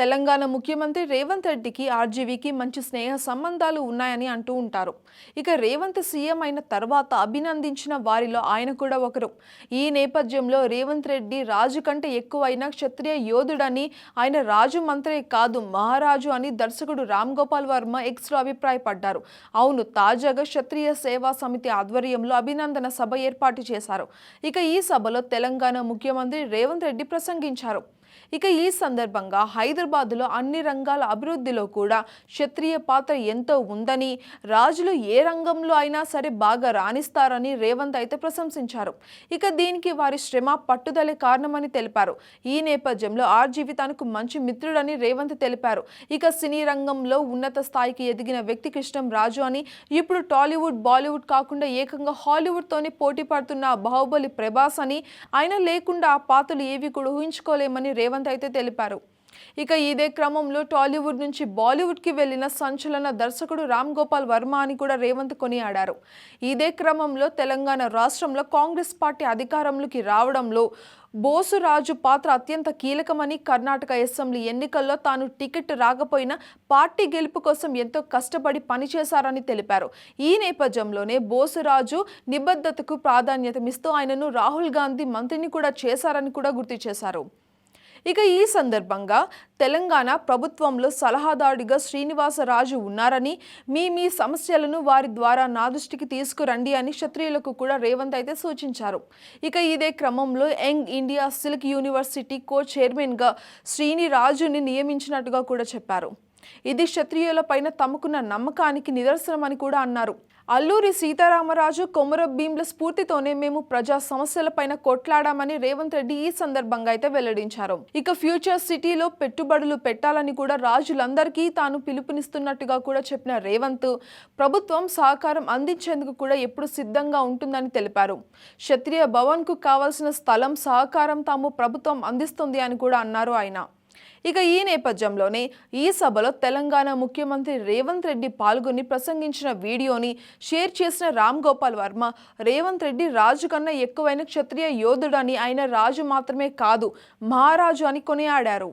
తెలంగాణ ముఖ్యమంత్రి రేవంత్ రెడ్డికి ఆర్జీవీకి మంచి స్నేహ సంబంధాలు ఉన్నాయని అంటూ ఉంటారు. ఇక రేవంత్ సీఎం అయిన తర్వాత అభినందించిన వారిలో ఆయన కూడా ఒకరు. ఈ నేపథ్యంలో రేవంత్ రెడ్డి రాజు కంటే ఎక్కువైన క్షత్రియ యోధుడని ఆయన రాజు మంత్రే కాదు మహారాజు అని దర్శకుడు రామ్ గోపాల్ వర్మ ఎక్స్లో అభిప్రాయపడ్డారు. అవును తాజాగా క్షత్రియ సేవా సమితి ఆధ్వర్యంలో అభినందన సభ ఏర్పాటు చేశారు. ఇక ఈ సభలో తెలంగాణ ముఖ్యమంత్రి రేవంత్ రెడ్డి ప్రసంగించారు. ఇక ఈ సందర్భంగా హైదరాబాద్లో అన్ని రంగాల అభివృద్ధిలో కూడా క్షత్రియ పాత్ర ఎంతో ఉందని రాజులు ఏ రంగంలో అయినా సరే బాగా రాణిస్తారని రేవంత్ అయితే ప్రశంసించారు. ఇక దీనికి వారి శ్రమ పట్టుదలే కారణమని తెలిపారు. ఈ నేపథ్యంలో ఆర్జీవి తనకు మంచి మిత్రుడని రేవంత్ తెలిపారు. ఇక సినీ రంగంలో ఉన్నత స్థాయికి ఎదిగిన వ్యక్తి కృష్ణం రాజు అని ఇప్పుడు టాలీవుడ్ బాలీవుడ్ కాకుండా ఏకంగా హాలీవుడ్తోనే పోటీ పడుతున్న బాహుబలి ప్రభాస్ అని ఆయన లేకుండా ఆ పాత్రలు ఏవి కూడా ఊహించుకోలేమని రేవంత్ అయితే తెలిపారు. ఇక ఇదే క్రమంలో టాలీవుడ్ నుంచి బాలీవుడ్కి వెళ్ళిన సంచలన దర్శకుడు రామ్ గోపాల్ వర్మ అని కూడా రేవంత్ కొనియాడారు. ఇదే క్రమంలో తెలంగాణ రాష్ట్రంలో కాంగ్రెస్ పార్టీ అధికారంలోకి రావడంలో బోసురాజు పాత్ర అత్యంత కీలకమని కర్ణాటక అసెంబ్లీ ఎన్నికల్లో తాను టికెట్ రాకపోయినా పార్టీ గెలుపు కోసం ఎంతో కష్టపడి పనిచేశారని తెలిపారు. ఈ నేపథ్యంలోనే బోసురాజు నిబద్ధతకు ప్రాధాన్యతమిస్తూ ఆయనను రాహుల్ గాంధీ మంత్రిని కూడా చేశారని కూడా గుర్తు చేశారు. ఇక ఈ సందర్భంగా తెలంగాణ ప్రభుత్వంలో సలహాదారుడిగా శ్రీనివాసరాజు ఉన్నారని మీ మీ సమస్యలను వారి ద్వారా నా దృష్టికి తీసుకురండి అని క్షత్రియులకు కూడా రేవంత్ అయితే సూచించారు. ఇక ఇదే క్రమంలో young India silk university co చైర్మన్గా శ్రీనిరాజుని నియమించినట్టుగా కూడా చెప్పారు. ఇది క్షత్రియులపైన తమకున్న నమ్మకానికి నిదర్శనమని కూడా అన్నారు. అల్లూరి సీతారామరాజు కొమర భీమ్ల స్ఫూర్తితోనే మేము ప్రజా సమస్యలపైన కొట్లాడామని రేవంత్ రెడ్డి ఈ సందర్భంగా అయితే వెల్లడించారు. ఇక ఫ్యూచర్ సిటీలో పెట్టుబడులు పెట్టాలని కూడా రాజులందరికీ తాను పిలుపునిస్తున్నట్టుగా కూడా చెప్పిన రేవంత్ ప్రభుత్వం సహకారం అందించేందుకు కూడా ఎప్పుడు సిద్ధంగా ఉంటుందని తెలిపారు. క్షత్రియ భవన్కు కావాల్సిన స్థలం సహకారం తాము ప్రభుత్వం అందిస్తుంది అని కూడా అన్నారు ఆయన. ఇక ఈ నేపథ్యంలోనే ఈ సభలో తెలంగాణ ముఖ్యమంత్రి రేవంత్ రెడ్డి పాల్గొని ప్రసంగించిన వీడియోని షేర్ చేసిన రామ్ గోపాల్ వర్మ రేవంత్ రెడ్డి రాజు కన్నా ఎక్కువైన క్షత్రియ యోధుడని ఆయన రాజు మాత్రమే కాదు మహారాజు అని కొనియాడారు.